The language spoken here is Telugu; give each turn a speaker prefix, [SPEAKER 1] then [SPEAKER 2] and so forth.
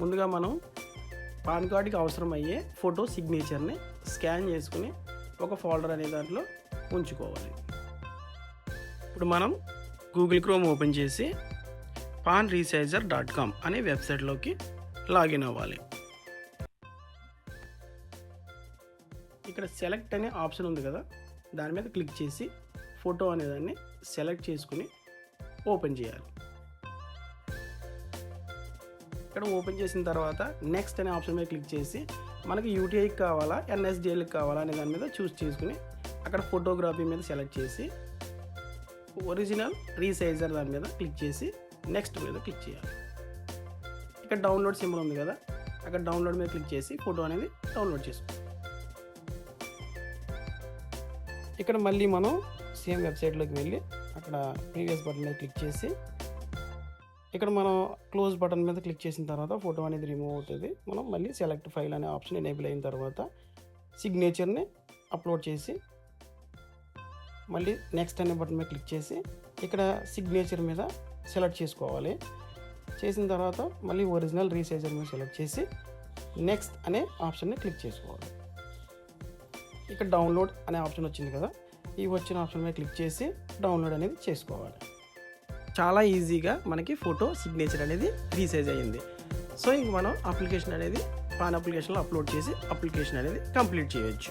[SPEAKER 1] ముందుగా మనం పాన్ కార్డుకి అవసరమయ్యే ఫోటో సిగ్నేచర్ని స్కాన్ చేసుకుని ఒక ఫోల్డర్ అనే దాంట్లో ఉంచుకోవాలి. ఇప్పుడు మనం గూగుల్ క్రోమ్ ఓపెన్ చేసి పాన్ రీసైజర్ డాట్ కామ్ అనే వెబ్సైట్లోకి లాగిన్ అవ్వాలి. ఇక్కడ సెలెక్ట్ అనే ఆప్షన్ ఉంది కదా దాని మీద క్లిక్ చేసి ఫోటో అనేదాన్ని సెలెక్ట్ చేసుకుని ఓపెన్ చేయాలి. ఇక్కడ ఓపెన్ చేసిన తర్వాత నెక్స్ట్ అనే ఆప్షన్ మీద క్లిక్ చేసి మనకి యూటీఐకి కావాలా ఎన్ఎస్డిఎల్కి కావాలా అనే దాని మీద చూస్ చేసుకుని అక్కడ ఫోటోగ్రఫీ మీద సెలెక్ట్ చేసి ఒరిజినల్ రీసైజర్ దాని మీద క్లిక్ చేసి నెక్స్ట్ మీద క్లిక్ చేయాలి. ఇక్కడ డౌన్లోడ్ సింబల్ ఉంది కదా అక్కడ డౌన్లోడ్ మీద క్లిక్ చేసి ఫోటో అనేది డౌన్లోడ్ చేసుకోవాలి. ఇక్కడ మళ్ళీ మనం సేమ్ వెబ్సైట్లోకి వెళ్ళి అక్కడ ప్రీవియస్ బటన్ మీద క్లిక్ చేసి ఇక్కడ మనం క్లోజ్ బటన్ మీద క్లిక్ చేసిన తర్వాత ఫోటో అనేది రిమూవ్ అవుతుంది. మనం మళ్ళీ సెలెక్ట్ ఫైల్ అనే ఆప్షన్ ఎనేబుల్ అయిన తర్వాత సిగ్నేచర్ని అప్లోడ్ చేసి మళ్ళీ నెక్స్ట్ అనే బటన్ మీద క్లిక్ చేసి ఇక్కడ సిగ్నేచర్ మీద సెలెక్ట్ చేసుకోవాలి. చేసిన తర్వాత మళ్ళీ ఒరిజినల్ రీసైజర్ మీద సెలెక్ట్ చేసి నెక్స్ట్ అనే ఆప్షన్ని క్లిక్ చేసుకోవాలి. ఇక్కడ డౌన్లోడ్ అనే ఆప్షన్ వచ్చింది కదా ఈ వచ్చిన ఆప్షన్ మీద క్లిక్ చేసి డౌన్లోడ్ అనేది చేసుకోవాలి. చాలా ఈజీగా మనకి ఫోటో సిగ్నేచర్ అనేది రీసైజ్ అయ్యింది. సో ఇంక మనం అప్లికేషన్ అనేది పాన్ అప్లికేషన్లో అప్లోడ్ చేసి అప్లికేషన్ అనేది కంప్లీట్ చేయొచ్చు.